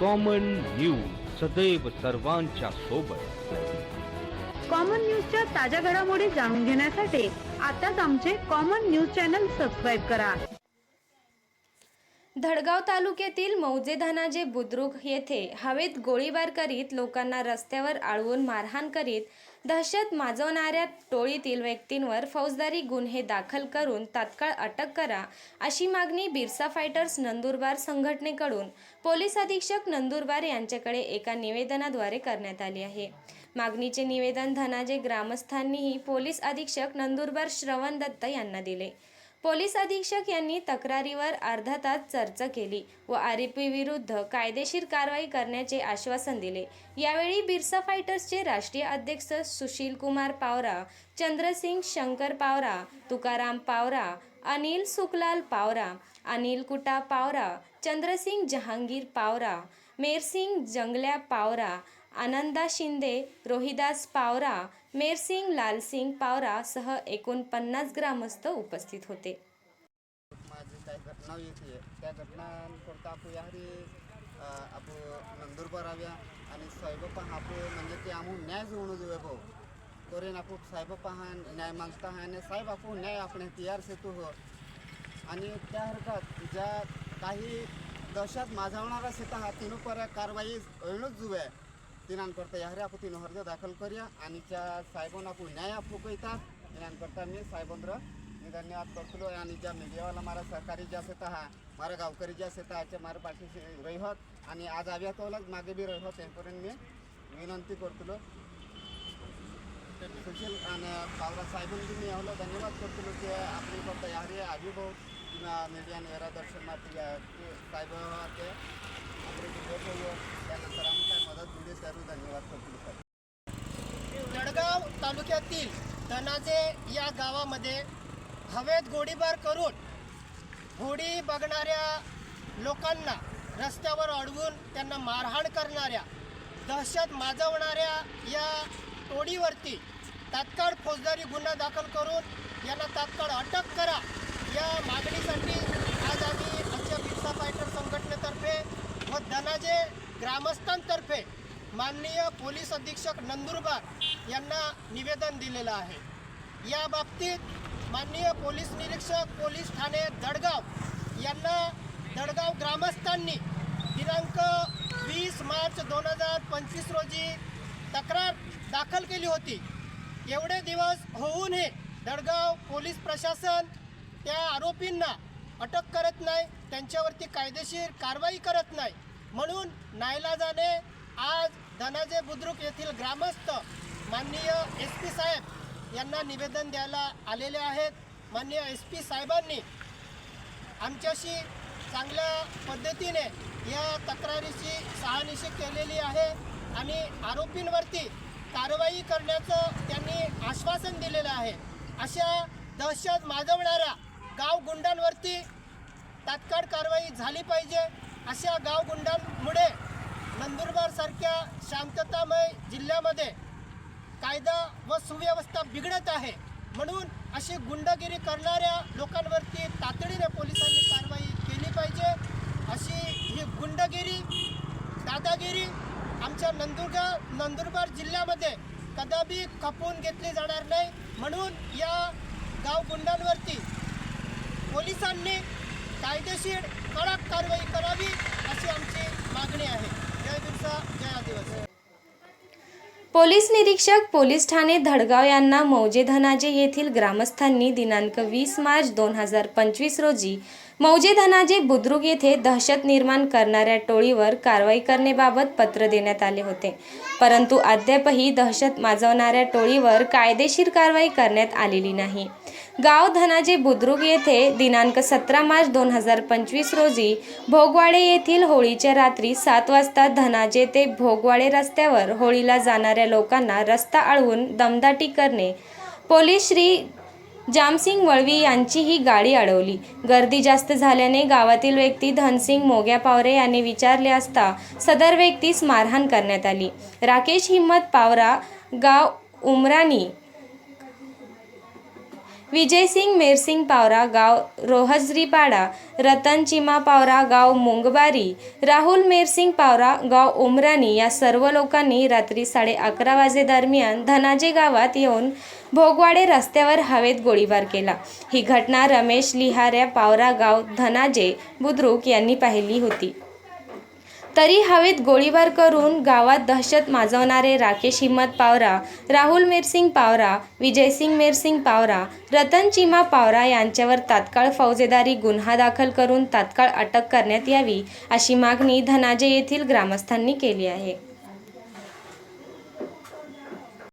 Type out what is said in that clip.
Common news सदैव सर्वांच्या सोबत. कॉमन न्यूजच्या ताज्या घडामोडी जाणून घेण्यासाठी आताच आमचे कॉमन न्यूज चॅनल सबस्क्राईब करा. धडगाव तालुक्यातील मौजे धनाजे बुद्रुक येथे हवेत गोळीबार करीत लोकांना रस्त्यावर आळवून मारहाण करीत दहशत माजवणाऱ्या टोळीतील व्यक्तींवर फौजदारी गुन्हे दाखल करून तात्काळ अटक करा अशी मागणी बिरसा फायटर्स नंदुरबार संघटनेकडून पोलीस अधीक्षक नंदुरबार यांच्याकडे एका निवेदनाद्वारे करण्यात आली आहे. मागणीचे निवेदन धनाजे ग्रामस्थांनीही पोलीस अधीक्षक नंदुरबार श्रवण दत्त यांना दिले. पोलीस अधीक्षक यांनी तक्रारीवर अर्धा तास चर्चा केली व आरोपीविरुद्ध कायदेशीर कारवाई करण्याचे आश्वासन दिले. यावेळी बिरसा फायटर्सचे राष्ट्रीय अध्यक्ष सुशील कुमार पावरा चंद्रसिंग शंकर पावरा तुकाराम पावरा अनिल सुकलाल पावरा अनिल कुटा पावरा चंद्रसिंग जहांगीर पावरा मेरसिंग जंगल्या पावरा आनंदा शिंदे रोहिदास पावरा मेरसिंग लालसिंग पावरासह सह एकोणपन्नास ग्रामस्थ उपस्थित होते. माझी काही घटना येते त्या यारी आणि म्हणजे न्याय भाऊ. न्याय मागता हा आणि साहेब न्याय आपण तियार सेतू हो. आणि त्या हरकत ज्या काही दहशत माजवणारा शेता हा तिनं पर कारवाई अळूच जुवे. तिनांकरता यारे आपण तिनं अर्ज दाखल करूया आणि त्या साहेबांना आपण न्याय आपू येतात तिनांकरता मी साहेबांना मी धन्यवाद करतो आणि ज्या मीडियावाला मारा सहकारी ज्या शेता हा मारा गावकरी ज्या शेता आहे मारा पाठीशी रहिवत आणि आज आव्या तोलाच मागे बी रहिवत त्यांपर्यंत मी विनंती करतो. सुशील आणि पावरा साहेबांनी मी एवढं धन्यवाद करतो. की आपली करता यारी अभिभाव किंवा मीडिया नेरा दर्शन माती साहेब ते आपले त्यानंतर आम्ही काय मदत दिली सर्व धन्यवाद करतो सर जळगाव तालुक्यातील धनाजे या गावामध्ये हवेत गोळीबार करून होडी बघणाऱ्या लोकांना रस्त्यावर अडवून त्यांना मारहाण करणाऱ्या दहशत माजवणाऱ्या या टोळीवरती तात्काळ फौजदारी गुन्हा दाखल करून यांना तात्काळ अटक करा. या मागणीसाठी आज आम्ही आमच्या बिरसा फायटर संघटनेतर्फे व धनाजे ग्रामस्थांतर्फे माननीय पोलीस अधीक्षक नंदुरबार यांना निवेदन दिलेलं आहे. या बाबतीत माननीय पोलीस निरीक्षक पोलीस ठाणे दडगाव यांना दडगाव ग्रामस्थांनी दिनांक वीस मार्च दोन हजार पंचवीस रोजी तक्रार दाखल केली होती. एवढे दिवस होऊनही दडगाव पोलीस प्रशासन त्या आरोपींना अटक करत नाही त्यांच्यावरती कायदेशीर कारवाई करत नाही. म्हणून नाईलाजाने आज धनाजे बुद्रुक येथील ग्रामस्थ माननीय एस पी साहेब यांना निवेदन द्यायला आलेले आहेत. माननीय एस पी साहेबांनी आमच्याशी चांगल्या पद्धतीने या तक्रारीची सहानिशी केलेली आहे आणि आरोपींवरती कारवाई करण्याचं त्यांनी आश्वासन दिलेलं आहे. अशा दहशत माजवणाऱ्या गाव गुंडांवरती तात्काळ कारवाई झाली पाहिजे अशा गाव गुंडांमुळे नंदुरबारसारख्या शांततामय जिल्ह्यामध्ये कायदा व सुव्यवस्था बिघडत आहे. म्हणून अशी गुंडगिरी करणाऱ्या लोकांवरती तातडीने पोलिसांनी कारवाई केली पाहिजे. अशी ही गुंडगिरी दादागिरी आमच्या नंदुरगाव नंदुरबार जिल्ह्यामध्ये कदापि खपवून घेतली जाणार नाही. म्हणून या गावगुंडांवरती पोलिसांनी कायदेशीर कडक कारवाई करावी अशी आमची मागणी आहे. जय दिवसा जय आदिवासी. पोलीस निरीक्षक पोलीस ठाणे धडगाव यांना मौजे धनाजे येथील ग्रामस्थांनी दिनांक वीस मार्च दोन हजार पंचवीस रोजी मौजे धनाजे बुद्रुक येथे दहशत निर्माण करणाऱ्या टोळीवर कारवाई करण्याबाबत पत्र देण्यात आले होते. परंतु अद्यापही दहशत माजवणाऱ्या टोळीवर कायदेशीर कारवाई करण्यात आलेली नाही. गाव धनाजे बुद्रुक येथे दिनांक सतरा मार्च दोन हजार पंचवीस रोजी भोगवाडे येथील होळीच्या रात्री सात वाजता धनाजे ते भोगवाडे रस्त्यावर होळीला जाणाऱ्या लोकांना रस्ता अडवून दमदाटी करणे. पोलीस श्री जामसिंग वळवी यांची ही गाडी अडवली. गर्दी जास्त झाल्याने गावातील व्यक्ती धनसिंग मोग्या पावरे यांनी विचारले असता सदर व्यक्तीस मारहाण करण्यात आली. राकेश हिम्मत पावरा गाव उमरानी विजयसिंग मेरसिंग पावरा गाव रोहजरीपाडा रतन चिमा पावरा गाव मुंगबारी राहुल मेरसिंग पावरा गाव उमरानी या सर्व लोकांनी रात्री साडे अकरा वाजेदरम्यान धनाजे गावात येऊन भोगवाडे रस्त्यावर हवेत गोळीबार केला. ही घटना रमेश लिहाऱ्या पावरा गाव धनाजे बुद्रुक यांनी पाहिली होती. तरी हवेत गोळीबार करून गावात दहशत माजवणारे राकेश हिम्मत पावरा राहुल मिरसिंग पावरा विजयसिंग मिरसिंग पावरा रतन चिमा पावरा यांच्यावर तात्काळ फौजेदारी गुन्हा दाखल करून तात्काळ अटक करण्यात यावी अशी मागणी धनाजे येथील ग्रामस्थांनी केली आहे.